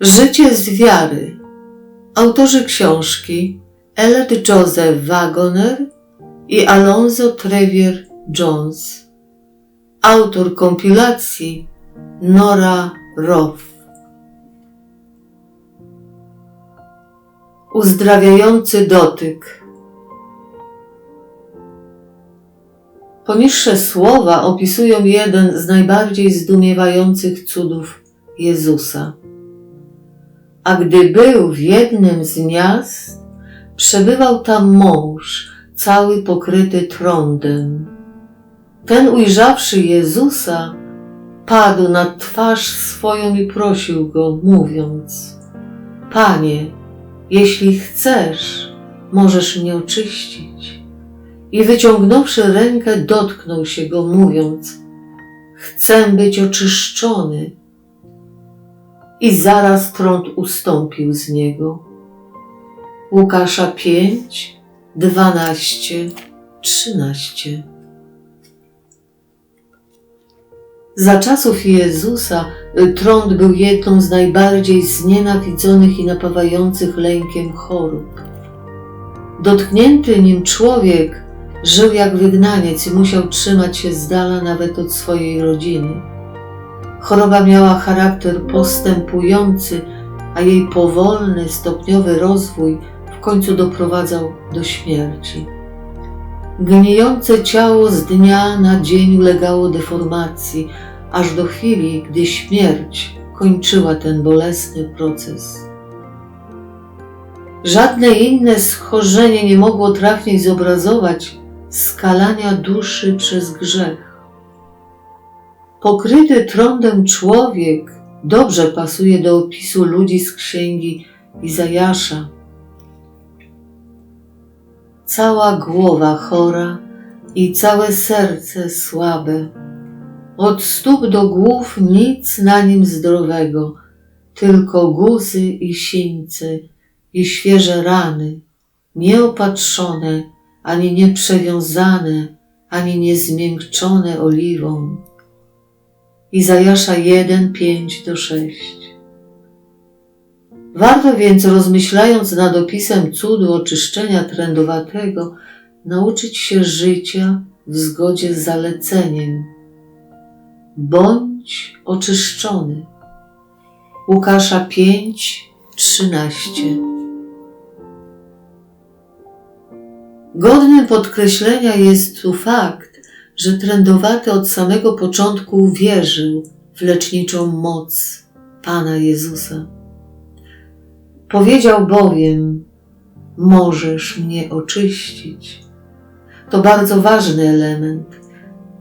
Życie z wiary. Autorzy książki Eled Joseph Wagoner i Alonzo Trevier Jones. Autor kompilacji Nora Roth. Uzdrawiający dotyk. Poniższe słowa opisują jeden z najbardziej zdumiewających cudów Jezusa. A gdy był w jednym z miast, przebywał tam mąż, cały pokryty trądem. Ten ujrzawszy Jezusa, padł na twarz swoją i prosił go, mówiąc: Panie, jeśli chcesz, możesz mnie oczyścić. I wyciągnąwszy rękę, dotknął się go, mówiąc: Chcę być oczyszczony. I zaraz trąd ustąpił z niego. Łukasza 5, 12, 13. Za czasów Jezusa y, trąd był jedną z najbardziej znienawidzonych i napawających lękiem chorób. Dotknięty nim człowiek żył jak wygnaniec i musiał trzymać się z dala nawet od swojej rodziny. Choroba miała charakter postępujący, a jej powolny, stopniowy rozwój w końcu doprowadzał do śmierci. Gnijące ciało z dnia na dzień ulegało deformacji, aż do chwili, gdy śmierć kończyła ten bolesny proces. Żadne inne schorzenie nie mogło trafniej zobrazować skalania duszy przez grzech. Pokryty trądem człowiek dobrze pasuje do opisu ludzi z księgi Izajasza. Cała głowa chora i całe serce słabe. Od stóp do głów nic na nim zdrowego, tylko guzy i sińce i świeże rany, nieopatrzone, ani nieprzewiązane, ani niezmiękczone oliwą. Izajasza 1, 5 do 6. Warto więc, rozmyślając nad opisem cudu oczyszczenia trędowatego, nauczyć się życia w zgodzie z zaleceniem. Bądź oczyszczony. Łukasza 5, 13. Godnym podkreślenia jest tu fakt, że trędowaty od samego początku wierzył w leczniczą moc Pana Jezusa. Powiedział bowiem: Możesz mnie oczyścić. To bardzo ważny element.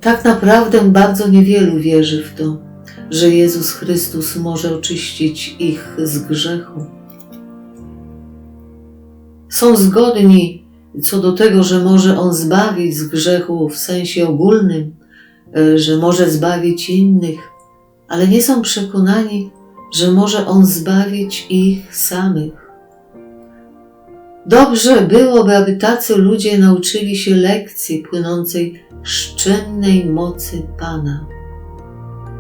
Tak naprawdę bardzo niewielu wierzy w to, że Jezus Chrystus może oczyścić ich z grzechu. Są zgodni co do tego, że może On zbawić z grzechu w sensie ogólnym, e, że może zbawić innych, ale nie są przekonani, że może On zbawić ich samych. Dobrze byłoby, aby tacy ludzie nauczyli się lekcji płynącej z czynnej mocy Pana.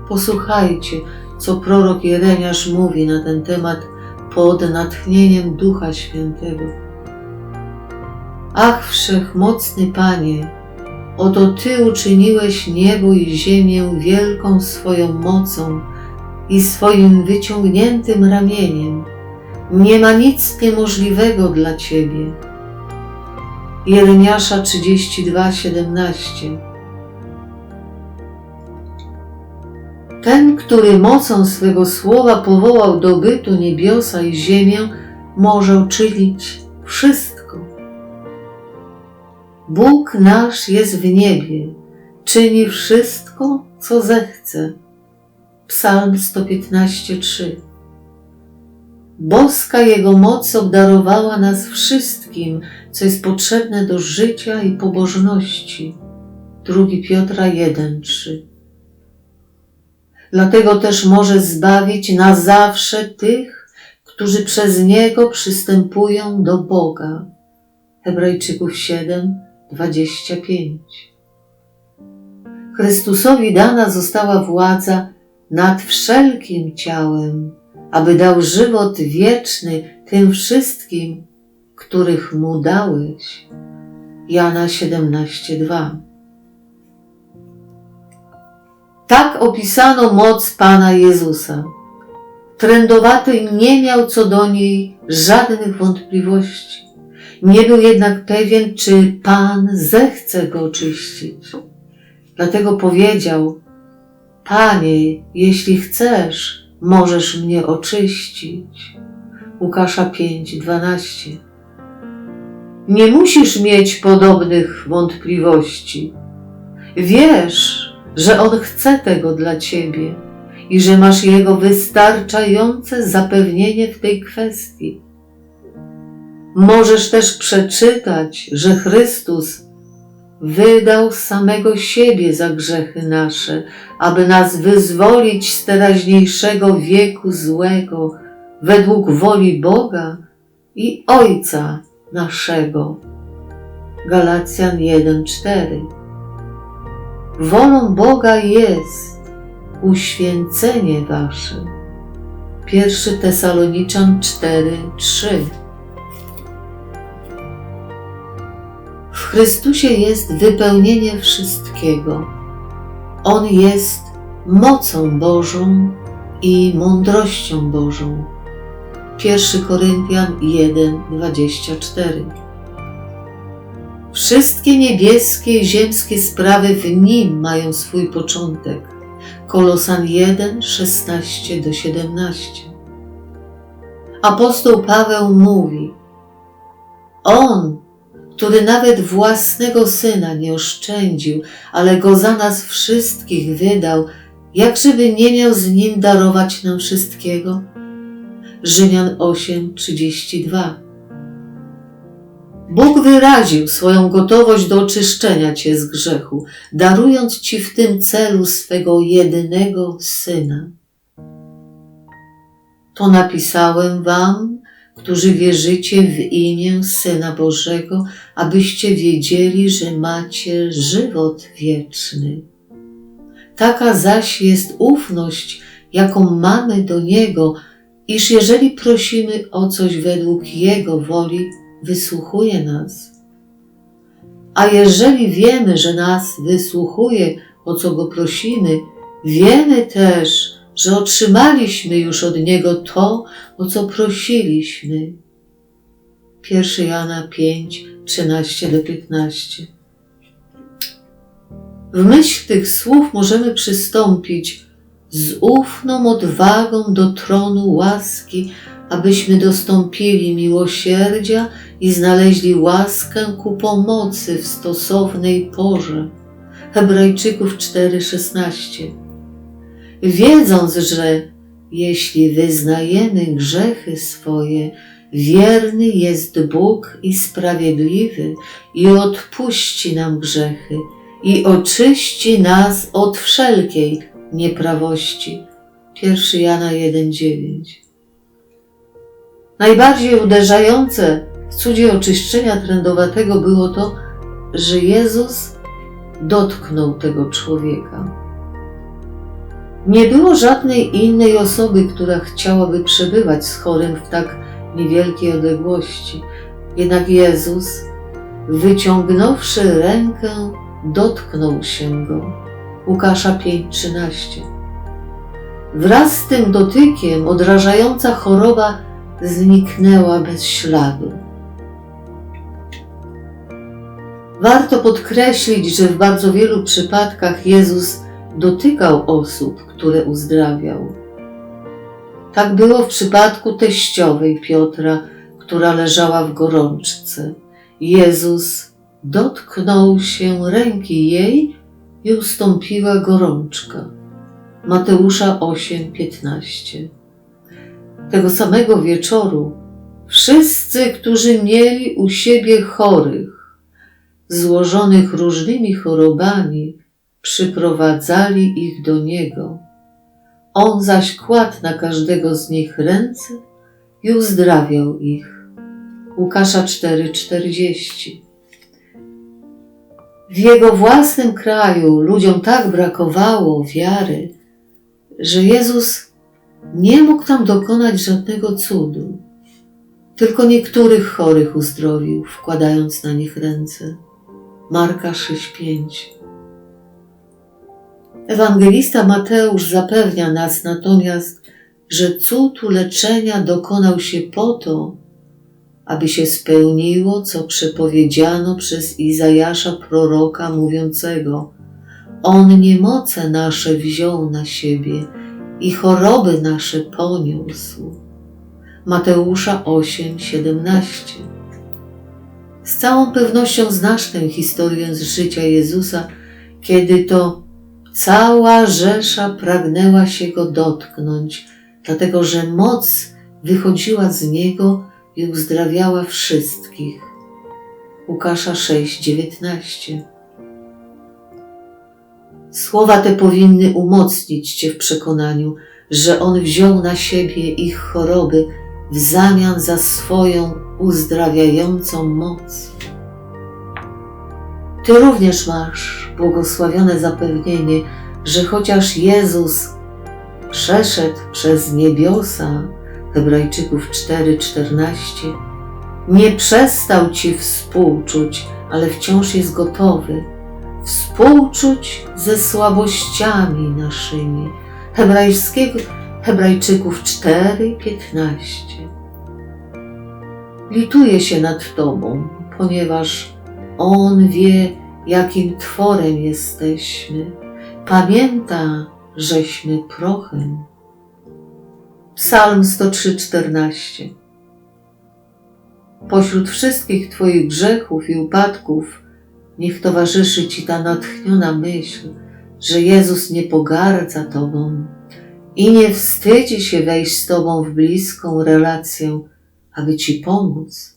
Posłuchajcie, co prorok Jeremiasz mówi na ten temat pod natchnieniem Ducha Świętego. Ach, wszechmocny Panie, oto Ty uczyniłeś niebo i ziemię wielką swoją mocą i swoim wyciągniętym ramieniem. Nie ma nic niemożliwego dla Ciebie. Jeremiasza 32:17 Ten, który mocą swego słowa powołał do bytu niebiosa i ziemię, może uczynić wszystko. Bóg nasz jest w niebie, czyni wszystko, co zechce. Psalm 115:3 Boska Jego moc obdarowała nas wszystkim, co jest potrzebne do życia i pobożności. 2 Piotra 1:3 Dlatego też może zbawić na zawsze tych, którzy przez Niego przystępują do Boga. Hebrajczyków 7, 25. Chrystusowi dana została władza nad wszelkim ciałem, aby dał żywot wieczny tym wszystkim, których mu dałeś. Jana 17:2 Tak opisano moc Pana Jezusa. Trędowaty nie miał co do niej żadnych wątpliwości. Nie był jednak pewien, czy Pan zechce go oczyścić. Dlatego powiedział: Panie, jeśli chcesz, możesz mnie oczyścić. Łukasza 5:12. Nie musisz mieć podobnych wątpliwości. Wiesz, że On chce tego dla ciebie i że masz Jego wystarczające zapewnienie w tej kwestii. Możesz też przeczytać, że Chrystus wydał samego siebie za grzechy nasze, aby nas wyzwolić z teraźniejszego wieku złego, według woli Boga i Ojca naszego. Galacjan 1:4 Wolą Boga jest uświęcenie wasze. 1 Tesaloniczan 4:3 Chrystusie jest wypełnienie wszystkiego. On jest mocą Bożą i mądrością Bożą. 1 Koryntian 1:24 Wszystkie niebieskie i ziemskie sprawy w nim mają swój początek. Kolosan 1, 16 do 17. Apostoł Paweł mówi: On, który nawet własnego syna nie oszczędził, ale go za nas wszystkich wydał, jakżeby nie miał z nim darować nam wszystkiego? Rzymian 8, 32. Bóg wyraził swoją gotowość do oczyszczenia Cię z grzechu, darując Ci w tym celu swego jedynego Syna. To napisałem Wam, którzy wierzycie w imię Syna Bożego, abyście wiedzieli, że macie żywot wieczny. Taka zaś jest ufność, jaką mamy do Niego, iż jeżeli prosimy o coś według Jego woli, wysłuchuje nas. A jeżeli wiemy, że nas wysłuchuje, o co go prosimy, wiemy też, że otrzymaliśmy już od niego to, o co prosiliśmy. 1 Jana 5, 13 do 15. W myśl tych słów możemy przystąpić z ufną odwagą do tronu łaski, abyśmy dostąpili miłosierdzia i znaleźli łaskę ku pomocy w stosownej porze. Hebrajczyków 4:16. Wiedząc, że jeśli wyznajemy grzechy swoje, wierny jest Bóg i sprawiedliwy i odpuści nam grzechy i oczyści nas od wszelkiej nieprawości. 1 Jana 1:9. Najbardziej uderzające w cudzie oczyszczenia trędowatego było to, że Jezus dotknął tego człowieka. Nie było żadnej innej osoby, która chciałaby przebywać z chorym w tak niewielkiej odległości. Jednak Jezus, wyciągnąwszy rękę, dotknął się go. Łukasza 5:13. Wraz z tym dotykiem odrażająca choroba zniknęła bez śladu. Warto podkreślić, że w bardzo wielu przypadkach Jezus dotykał osób, które uzdrawiał. Tak było w przypadku teściowej Piotra, która leżała w gorączce. Jezus dotknął się ręki jej i ustąpiła gorączka. Mateusza 8:15. Tego samego wieczoru wszyscy, którzy mieli u siebie chorych, złożonych różnymi chorobami, przyprowadzali ich do Niego. On zaś kładł na każdego z nich ręce i uzdrawiał ich. Łukasza 4:40 W jego własnym kraju ludziom tak brakowało wiary, że Jezus nie mógł tam dokonać żadnego cudu. Tylko niektórych chorych uzdrowił, wkładając na nich ręce. Marka 6:5. Ewangelista Mateusz zapewnia nas natomiast, że cud uleczenia dokonał się po to, aby się spełniło, co przepowiedziano przez Izajasza proroka mówiącego: On niemoce nasze wziął na siebie i choroby nasze poniósł. Mateusza 8:17. Z całą pewnością znasz tę historię z życia Jezusa, kiedy to cała rzesza pragnęła się go dotknąć, dlatego że moc wychodziła z niego i uzdrawiała wszystkich. Łukasza 6:19. Słowa te powinny umocnić Cię w przekonaniu, że On wziął na siebie ich choroby w zamian za swoją uzdrawiającą moc. Ty również masz błogosławione zapewnienie, że chociaż Jezus przeszedł przez niebiosa, Hebrajczyków 4:14, nie przestał Ci współczuć, ale wciąż jest gotowy współczuć ze słabościami naszymi. Hebrajskiego, Hebrajczyków 4:15. Lituje się nad Tobą, ponieważ On wie, jakim tworem jesteśmy. Pamięta, żeśmy prochem. Psalm 103:14 Pośród wszystkich Twoich grzechów i upadków niech towarzyszy Ci ta natchniona myśl, że Jezus nie pogardza Tobą i nie wstydzi się wejść z Tobą w bliską relację, aby Ci pomóc.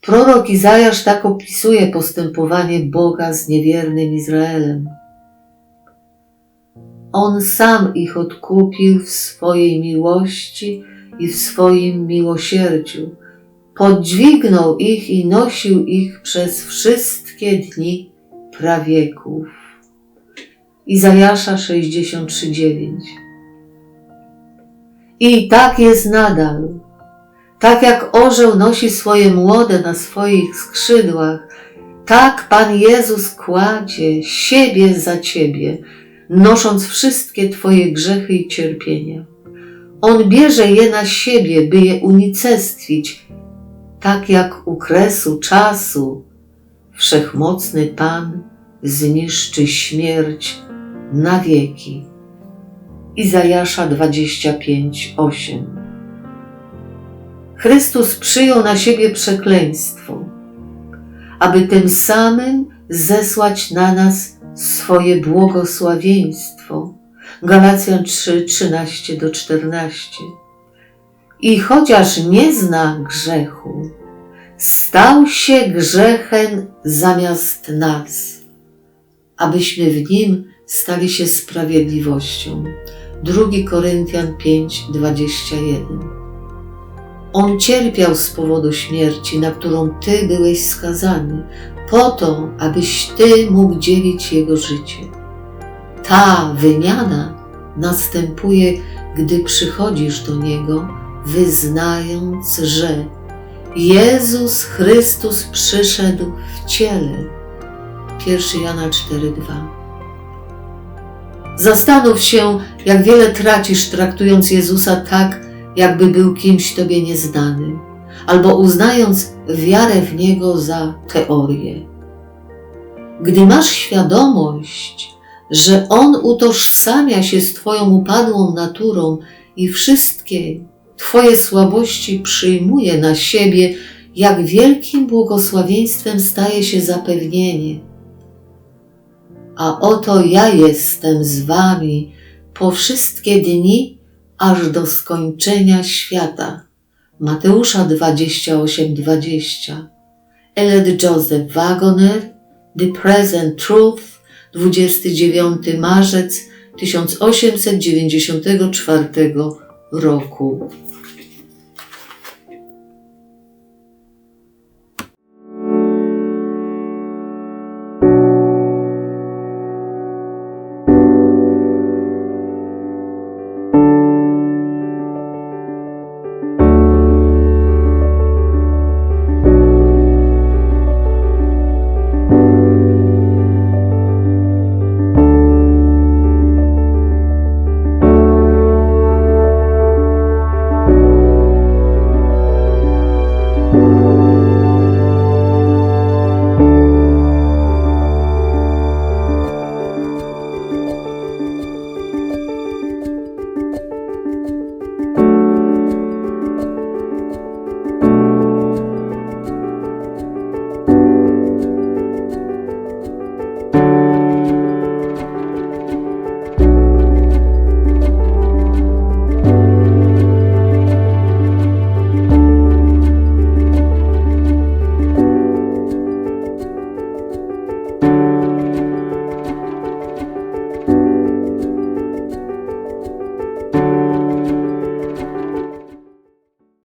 Prorok Izajasz tak opisuje postępowanie Boga z niewiernym Izraelem. On sam ich odkupił w swojej miłości i w swoim miłosierdziu. Podźwignął ich i nosił ich przez wszystkie dni prawieków. Izajasza 63:9 I tak jest nadal. Tak jak orzeł nosi swoje młode na swoich skrzydłach, tak Pan Jezus kładzie siebie za Ciebie, nosząc wszystkie Twoje grzechy i cierpienia. On bierze je na siebie, by je unicestwić, tak jak u kresu czasu wszechmocny Pan zniszczy śmierć na wieki. Izajasza 25:8 Chrystus przyjął na siebie przekleństwo, aby tym samym zesłać na nas swoje błogosławieństwo. Galacjan 3, 13 do 14. I chociaż nie zna grzechu, stał się grzechem zamiast nas, abyśmy w nim stali się sprawiedliwością. 2 Koryntian 5, 21. On cierpiał z powodu śmierci, na którą Ty byłeś skazany, po to, abyś Ty mógł dzielić Jego życie. Ta wymiana następuje, gdy przychodzisz do Niego, wyznając, że Jezus Chrystus przyszedł w ciele. 1 Jana 4:2 Zastanów się, jak wiele tracisz, traktując Jezusa tak, jakby był kimś Tobie nieznanym, albo uznając wiarę w Niego za teorię. Gdy masz świadomość, że On utożsamia się z Twoją upadłą naturą i wszystkie Twoje słabości przyjmuje na siebie, jak wielkim błogosławieństwem staje się zapewnienie. A oto ja jestem z Wami po wszystkie dni, aż do skończenia świata. Mateusza 28:20. Eled Joseph Wagoner, The Present Truth, 29 marzec 1894 roku.